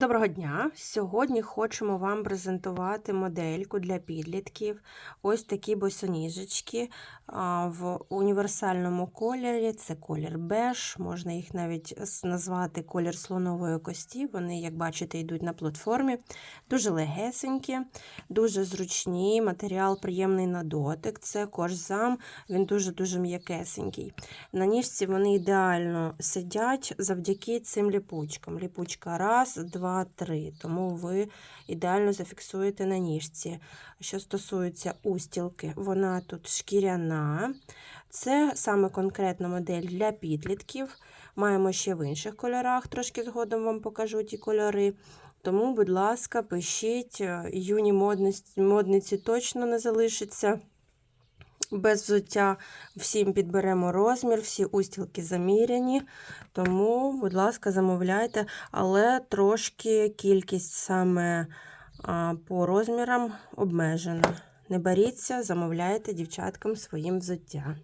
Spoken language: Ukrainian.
Доброго дня! Сьогодні хочемо вам презентувати модельку для підлітків. Ось такі босоніжечки в універсальному кольорі. Це колір беж, можна їх навіть назвати колір слонової кості. Вони, як бачите, йдуть на платформі. Дуже легесенькі, дуже зручні, матеріал приємний на дотик. Це кожзам, він дуже-дуже м'якесенький. На ніжці вони ідеально сидять завдяки цим ліпучкам. Ліпучка раз, два, три. Тому ви ідеально зафіксуєте на ніжці. Що стосується устілки, вона тут шкіряна. Це саме конкретна модель для підлітків. Маємо ще в інших кольорах, трошки згодом вам покажу ті кольори. Тому, будь ласка, пишіть, е, юні модниці точно не залишиться. Без взуття всім підберемо розмір, всі устілки заміряні. Тому, будь ласка, замовляйте, але трошки кількість саме по розмірам обмежена. Не боріться, замовляйте дівчаткам своїм взуття.